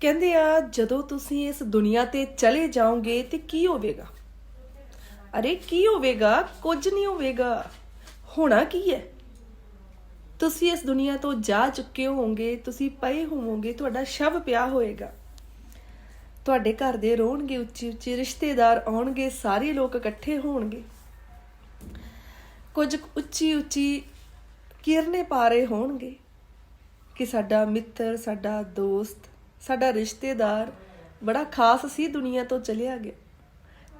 ਕਹਿੰਦੇ ਆ, ਜਦੋਂ ਤੁਸੀਂ ਇਸ ਦੁਨੀਆ ਤੇ ਚਲੇ ਜਾਓਗੇ ਤੇ ਕੀ ਹੋਵੇਗਾ? ਅਰੇ, ਕੀ ਹੋਵੇਗਾ? ਕੁਝ ਨਹੀਂ ਹੋਵੇਗਾ। ਹੋਣਾ ਕੀ ਹੈ? ਤੁਸੀਂ ਇਸ ਦੁਨੀਆ ਤੋਂ ਜਾ ਚੁੱਕੇ ਹੋਵੋਗੇ, ਤੁਸੀਂ ਪਏ ਹੋਵੋਗੇ, ਤੁਹਾਡਾ ਸ਼ਵ ਪਿਆ ਹੋਏਗਾ। ਤੁਹਾਡੇ ਘਰ ਦੇ ਰੋਣਗੇ ਉੱਚੀ ਉੱਚੀ, ਰਿਸ਼ਤੇਦਾਰ ਆਉਣਗੇ, ਸਾਰੇ ਲੋਕ ਇਕੱਠੇ ਹੋਣਗੇ। ਕੁਝ ਉੱਚੀ ਉੱਚੀ ਕਿਰਨੇ ਪਾ ਰਹੇ ਹੋਣਗੇ ਕਿ ਸਾਡਾ ਮਿੱਤਰ, ਸਾਡਾ ਦੋਸਤ ਸਾਡਾ ਰਿਸ਼ਤੇਦਾਰ ਬੜਾ ਖਾਸ ਸੀ ਦੁਨੀਆ ਤੋਂ ਚਲਿਆ ਗਿਆ।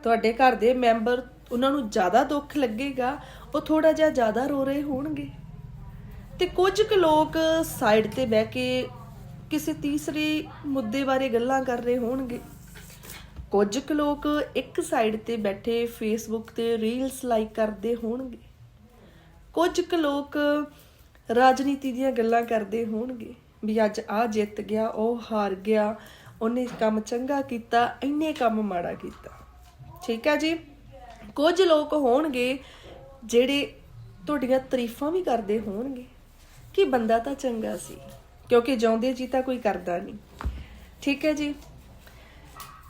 ਤੁਹਾਡੇ ਘਰ ਦੇ ਮੈਂਬਰ ਉਹਨਾਂ ਨੂੰ ਜ਼ਿਆਦਾ ਦੁੱਖ ਲੱਗੇਗਾ, ਉਹ ਥੋੜਾ ਜਿਹਾ ਜ਼ਿਆਦਾ ਰੋ ਰਹੇ ਹੋਣਗੇ। ਤੇ ਕੁਝ ਕੁ ਲੋਕ ਸਾਈਡ ਤੇ ਬਹਿ ਕੇ ਕਿਸੇ ਤੀਸਰੇ ਮੁੱਦੇ ਬਾਰੇ ਗੱਲਾਂ ਕਰ ਰਹੇ ਹੋਣਗੇ। ਕੁਝ ਕੁ ਲੋਕ ਇੱਕ ਸਾਈਡ ਤੇ ਬੈਠੇ ਫੇਸਬੁੱਕ ਤੇ ਰੀਲਸ ਲਾਈਕ ਕਰਦੇ ਹੋਣਗੇ। ਕੁਝ ਕੁ ਲੋਕ ਰਾਜਨੀਤੀ ਦੀਆਂ ਗੱਲਾਂ ਕਰਦੇ ਹੋਣਗੇ। ਵੀ ਅੱਜ ਆ ਜਿੱਤ ਗਿਆ, ਉਹ ਹਾਰ ਗਿਆ, ਉਹਨੇ ਕੰਮ ਚੰਗਾ ਕੀਤਾ, ਇੰਨੇ ਕੰਮ ਮਾੜਾ ਕੀਤਾ। ਠੀਕ ਹੈ ਜੀ? ਕੁਝ ਲੋਕ ਹੋਣਗੇ ਜਿਹੜੇ ਤੁਹਾਡੀਆਂ ਤਾਰੀਫਾਂ ਵੀ ਕਰਦੇ ਹੋਣਗੇ ਕਿ ਬੰਦਾ ਤਾਂ ਚੰਗਾ ਸੀ, ਕਿਉਂਕਿ ਜਿਉਂਦੇ ਜੀ ਤਾਂ ਕੋਈ ਕਰਦਾ ਨਹੀਂ। ਠੀਕ ਹੈ ਜੀ?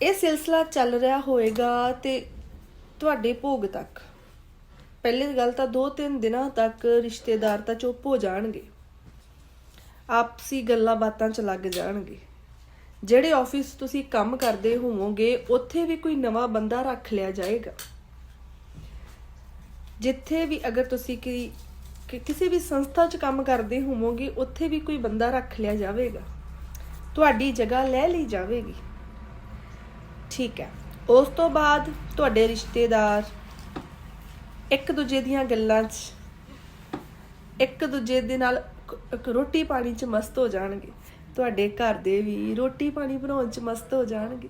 ਇਹ ਸਿਲਸਿਲਾ ਚੱਲ ਰਿਹਾ ਹੋਏਗਾ ਤੇ ਤੁਹਾਡੇ ਭੋਗ ਤੱਕ। ਪਹਿਲੀ ਗੱਲ ਤਾਂ 2-3 ਦਿਨਾਂ ਤੱਕ ਰਿਸ਼ਤੇਦਾਰ ਤਾਂ ਚੁੱਪ ਹੋ ਜਾਣਗੇ। ਆਪਸੀ ਗੱਲਾਂ ਬਾਤਾਂ ਚ ਲੱਗ ਜਾਣਗੇ। ਜਿਹੜੇ ਆਫਿਸ ਤੁਸੀਂ ਕੰਮ ਕਰਦੇ ਹੋਵੋਗੇ, ਉੱਥੇ ਵੀ ਕੋਈ ਨਵਾਂ ਬੰਦਾ ਰੱਖ ਲਿਆ ਜਾਏਗਾ। ਜਿੱਥੇ ਵੀ ਅਗਰ ਤੁਸੀਂ ਕਿ ਕਿਸੇ ਵੀ ਸੰਸਥਾ 'ਚ ਕੰਮ ਕਰਦੇ ਹੋਵੋਗੇ, ਉੱਥੇ ਵੀ ਕੋਈ ਬੰਦਾ ਰੱਖ ਲਿਆ ਜਾਵੇਗਾ। ਤੁਹਾਡੀ ਜਗ੍ਹਾ ਲੈ ਲਈ ਜਾਵੇਗੀ। ਠੀਕ ਹੈ। ਉਸ ਤੋਂ ਬਾਅਦ ਤੁਹਾਡੇ ਰਿਸ਼ਤੇਦਾਰ ਇੱਕ ਦੂਜੇ ਦੀਆਂ ਗੱਲਾਂ 'ਚ, ਇੱਕ ਦੂਜੇ ਦੇ ਨਾਲ ਰੋਟੀ ਪਾਣੀ 'ਚ ਮਸਤ ਹੋ ਜਾਣਗੇ। ਤੁਹਾਡੇ ਘਰ ਦੇ ਵੀ ਰੋਟੀ ਪਾਣੀ ਬਣਾਉਣ 'ਚ ਮਸਤ ਹੋ ਜਾਣਗੇ।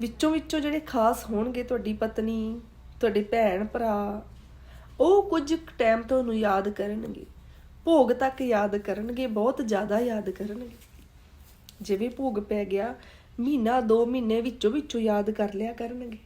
ਵਿੱਚੋਂ ਵਿੱਚੋਂ ਜਿਹੜੇ ਖਾਸ ਹੋਣਗੇ ਤੁਹਾਡੀ ਪਤਨੀ, ਤੁਹਾਡੇ ਭੈਣ ਭਰਾ, ਉਹ ਕੁਝ ਟਾਈਮ ਤੁਹਾਨੂੰ ਯਾਦ ਕਰਨਗੇ। ਭੋਗ ਤੱਕ ਯਾਦ ਕਰਨਗੇ, ਬਹੁਤ ਜ਼ਿਆਦਾ ਯਾਦ ਕਰਨਗੇ। ਜਿਵੇਂ ਭੋਗ ਪੈ ਗਿਆ, ਮਹੀਨਾ 2 ਮਹੀਨੇ ਵਿੱਚੋਂ ਵਿੱਚੋਂ ਯਾਦ ਕਰ ਲਿਆ ਕਰਨਗੇ।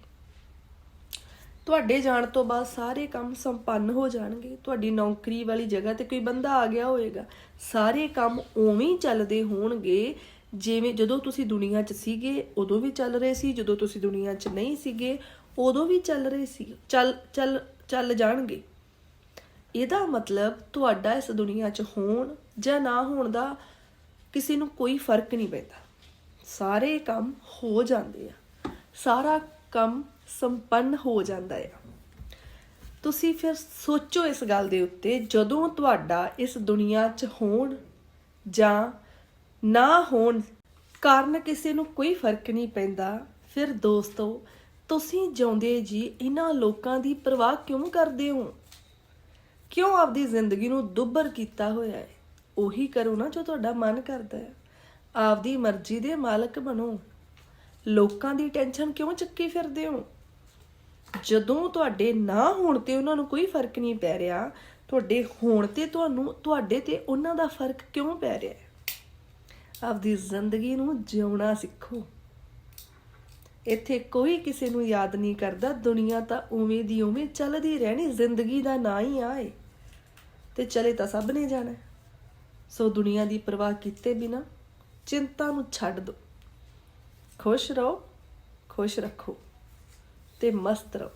ਤੁਹਾਡੇ ਜਾਣ ਤੋਂ ਬਾਅਦ ਸਾਰੇ ਕੰਮ ਸੰਪੰਨ ਹੋ ਜਾਣਗੇ। ਤੁਹਾਡੀ ਨੌਕਰੀ ਵਾਲੀ ਜਗ੍ਹਾ ਤੇ ਕੋਈ ਬੰਦਾ ਆ ਗਿਆ ਹੋਵੇਗਾ। ਸਾਰੇ ਕੰਮ ਉਵੇਂ ਹੀ ਚੱਲਦੇ ਹੋਣਗੇ। ਜਿਵੇਂ ਜਦੋਂ ਤੁਸੀਂ ਦੁਨੀਆ 'ਚ ਸੀਗੇ, ਉਦੋਂ ਵੀ ਚੱਲ ਰਹੇ ਸੀ। ਜਦੋਂ ਤੁਸੀਂ ਦੁਨੀਆ 'ਚ ਨਹੀਂ ਸੀਗੇ, ਉਦੋਂ ਵੀ ਚੱਲ ਰਹੇ ਸੀ। ਚੱਲ ਚੱਲ ਚੱਲ ਜਾਣਗੇ। ਇਹਦਾ ਮਤਲਬ ਤੁਹਾਡਾ ਇਸ ਦੁਨੀਆ 'ਚ ਹੋਣ ਜਾਂ ਨਾ ਹੋਣ ਦਾ ਕਿਸੇ ਨੂੰ ਕੋਈ ਫ਼ਰਕ ਨਹੀਂ ਪੈਂਦਾ। ਸਾਰੇ ਕੰਮ ਹੋ ਜਾਂਦੇ ਆ। ਸਾਰਾ ਕੰਮ ਸੰਪੰਨ ਹੋ ਜਾਂਦਾ ਆ। ਤੁਸੀਂ ਫਿਰ ਸੋਚੋ ਇਸ ਗੱਲ ਦੇ ਉੱਤੇ, ਜਦੋਂ ਤੁਹਾਡਾ ਇਸ ਦੁਨੀਆ 'ਚ ਹੋਣ ਜਾਂ ਨਾ ਹੋਣ ਕਾਰਨ ਕਿਸੇ ਨੂੰ ਕੋਈ ਫ਼ਰਕ ਨਹੀਂ ਪੈਂਦਾ, ਫਿਰ ਦੋਸਤੋ, ਤੁਸੀਂ ਜਿਉਂਦੇ ਜੀ ਇਹਨਾਂ ਲੋਕਾਂ ਦੀ ਪਰਵਾਹ ਕਿਉਂ ਕਰਦੇ ਹੋ? ਕਿਉਂ ਆਪਦੀ ਜ਼ਿੰਦਗੀ ਨੂੰ ਦੁੱਬਰ ਕੀਤਾ ਹੋਇਆ ਹੈ? ਉਹੀ ਕਰੋ ਨਾ ਜੋ ਤੁਹਾਡਾ ਮਨ ਕਰਦਾ ਹੈ। ਆਪਦੀ ਮਰਜ਼ੀ ਦੇ ਮਾਲਕ ਬਣੋ। ਲੋਕਾਂ ਦੀ ਟੈਨਸ਼ਨ ਕਿਉਂ ਚੱਕੀ ਫਿਰਦੇ ਹੋ? ਜਦੋਂ ਤੁਹਾਡੇ ਨਾ ਹੋਣ ਤੇ ਉਹਨਾਂ ਨੂੰ ਕੋਈ ਫ਼ਰਕ ਨਹੀਂ ਪੈ ਰਿਹਾ, ਤੁਹਾਡੇ ਹੋਣ ਤੇ ਤੁਹਾਨੂੰ, ਤੁਹਾਡੇ ਤੇ ਉਹਨਾਂ ਦਾ ਫ਼ਰਕ ਕਿਉਂ ਪੈ ਰਿਹਾ ਆਪਦੀ ਜ਼ਿੰਦਗੀ ਨੂੰ ਜਿਉਣਾ ਸਿੱਖੋ। ਇੱਥੇ ਕੋਈ ਕਿਸੇ ਨੂੰ ਯਾਦ ਨਹੀਂ ਕਰਦਾ, ਦੁਨੀਆ ਤਾਂ ਉਵੇਂ ਦੀ ਉਵੇਂ ਚੱਲਦੀ ਰਹਿਣੀ, ਜ਼ਿੰਦਗੀ ਦਾ ਨਾਂ ਹੀ ਆਏ ਤੇ ਚਲੇ ਤਾਂ ਸਭ ਨੇ ਜਾਣਾ ਸੋ ਦੁਨੀਆ ਦੀ ਪਰਵਾਹ ਕੀਤੇ ਬਿਨਾ ਚਿੰਤਾ ਨੂੰ ਛੱਡ ਦਿਓ। ਖੁਸ਼ ਰਹੋ, ਖੁਸ਼ ਰੱਖੋ ਤੇ ਮਸਤ ਰਹੋ।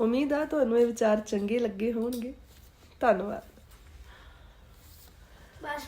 ਉਮੀਦ ਆ ਤੁਹਾਨੂੰ ਇਹ ਵਿਚਾਰ ਚੰਗੇ ਲੱਗੇ ਹੋਣਗੇ। ਧੰਨਵਾਦ। ਬਸ